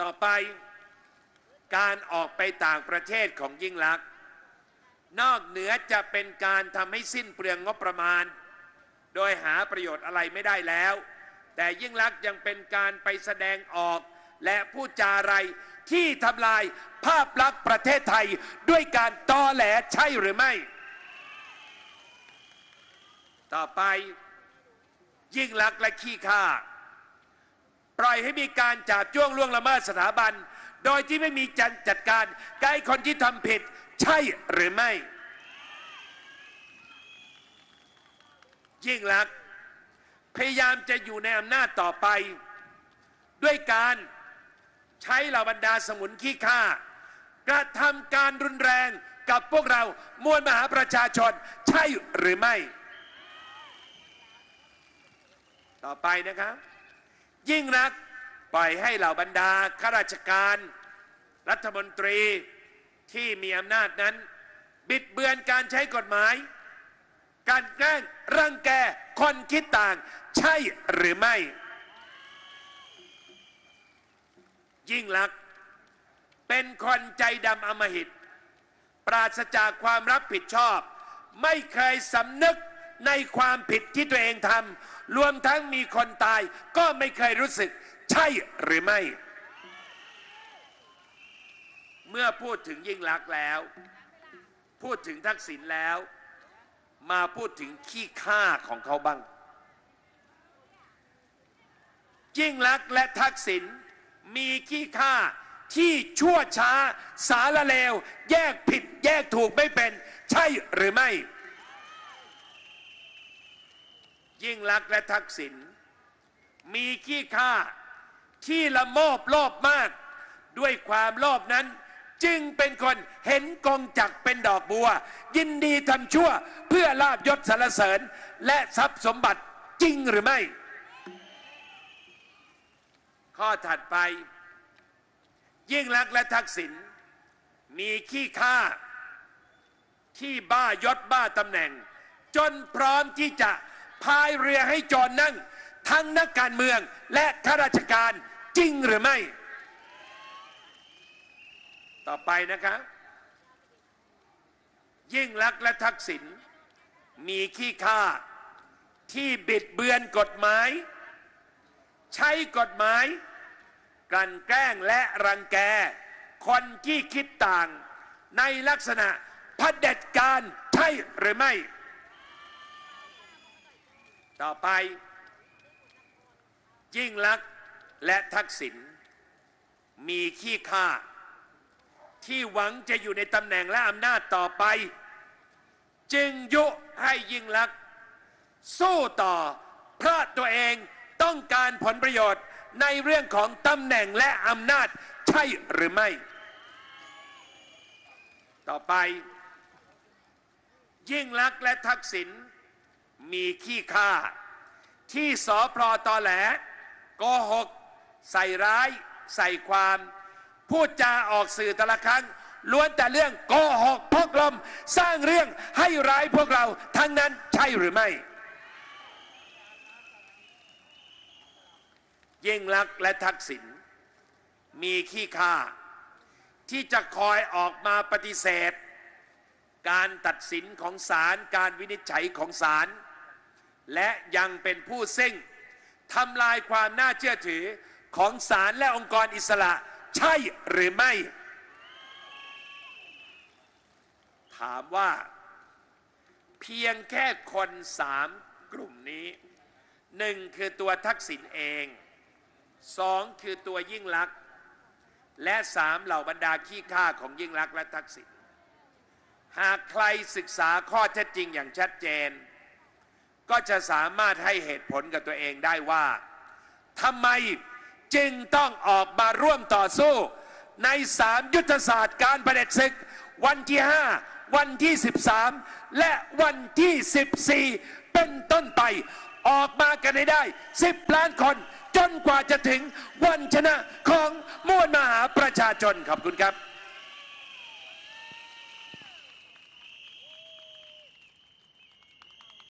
ต่อไปการออกไปต่างประเทศของยิ่งลักษณ์นอกเหนือจะเป็นการทำให้สิ้นเปลืองงบประมาณ โดยหาประโยชน์อะไรไม่ได้แล้ว แต่ยิ่งลักษณ์ยังเป็นการไปแสดงออก และพูดจาอะไรที่ทำลายภาพลักษณ์ประเทศไทยด้วยการตอแหลใช่หรือไม่ ต่อไปยิ่งลักษณ์และขี้ข้า ปล่อยให้มีการจับจ้วงล่วงละเมิดสถาบัน โดยที่ไม่มีจัดจัดการใกล้คนที่ทำผิดใช่หรือไม่ ยิ่งลักษณ์พยายามจะอยู่ในอำนาจต่อไป ด้วยการใช้เหล่าบรรดาสมุนขี้ข้ากระทำการรุนแรงกับพวกเรามวลมหาประชาชนใช่หรือไม่ ต่อไปนะครับ ยิ่งรัก ปล่อยให้เหล่าบรรดาข้าราชการ รัฐมนตรีที่มีอำนาจนั้น บิดเบือนการใช้กฎหมาย การแกล้งรังแกคนคิดต่าง ใช่หรือไม่ ยิ่งลักษณ์เป็นคนใจดำอมหิต ปราศจากความรับผิดชอบ ไม่เคยสำนึกในความผิดที่ตัวเองทำ รวมทั้งมีคนตายก็ไม่เคยรู้สึก ใช่หรือไม่ เมื่อพูดถึงยิ่งลักษณ์แล้ว พูดถึงทักษิณแล้ว มาพูดถึงขี้ข้าของเขาบ้าง ยิ่งลักษณ์และทักษิณมีขี้ข้าที่ชั่วช้า สารเลว แยกผิด แยกถูกไม่เป็น ใช่หรือไม่ ยิ่งลักษณ์และทักษิณมีขี้ข้าที่ละโมบโลภมาก ด้วยความโลภนั้น จึงเป็นคนเห็นกองจักเป็นดอกบัว ยินดีทำชั่วเพื่อลาบยศสรรเสริญ และทรัพย์สมบัติจริงหรือไม่ ข้อถัดไป ยิ่งลักษณ์และทักษิณมีขี้ข้าที่บ้ายศบ้าตำแหน่ง จนพร้อมที่จะ พายเรือให้จรนั่ง ทั้งนักการเมืองและข้าราชการจริงหรือไม่ ต่อไปนะครับ ยิ่งลักษณ์และทักษิณมีขี้ข้าที่บิดเบือนกฎหมาย ใช้กฎหมาย กลั่นแกล้งและรังแก คนที่คิดต่าง ในลักษณะพเผด็จการใช่หรือไม่ ต่อไป ยิ่งลักษณ์และทักษิณมีขี้ข้าที่หวังจะอยู่ในตำแหน่งและอำนาจต่อไป จึงยุให้ยิ่งลักษณ์สู้ต่อเพราะตัวเองต้องการผลประโยชน์ในเรื่องของตำแหน่งและอำนาจใช่หรือไม่ ต่อไป ยิ่งลักษณ์และทักษิณ มีขี้ข้าที่สอพลอตอแหลโกหก ใส่ร้าย ใส่ความ พูดจาออกสื่อแต่ละครั้ง ล้วนแต่เรื่องโกหกพกลม สร้างเรื่องให้ร้ายพวกเราทั้งนั้นใช่หรือไม่ ยิ่งลักษณ์และทักษิณมีขี้ข้าที่จะคอยออกมาปฏิเสธการตัดสินของศาลการวินิจฉัยของศาล และยังเป็นผู้ซึ่งทำลายความน่าเชื่อถือของศาลและองค์กรอิสระใช่หรือไม่ ถามว่า เพียงแค่คนสามกลุ่มนี้หนึ่งคือตัวทักษิณเองสองคือตัวยิ่งลักษณ์และสามเหล่าบรรดาขี้ข้าของยิ่งลักษณ์และทักษิณหากใครศึกษาข้อเท็จจริงอย่างชัดเจน ก็จะสามารถให้เหตุผลกับตัวเองได้ว่าทำไมจึงต้องออกมาร่วมต่อสู้ ในสามยุทธศาสตร์การประเด็จศึก วันที่5วันที่ 13 และวันที่ 14 เป็นต้นไป ออกมากันให้ได้ 10 ล้านคน จนกว่าจะถึงวันชนะของมวลมหาประชาชนขอบคุณครับ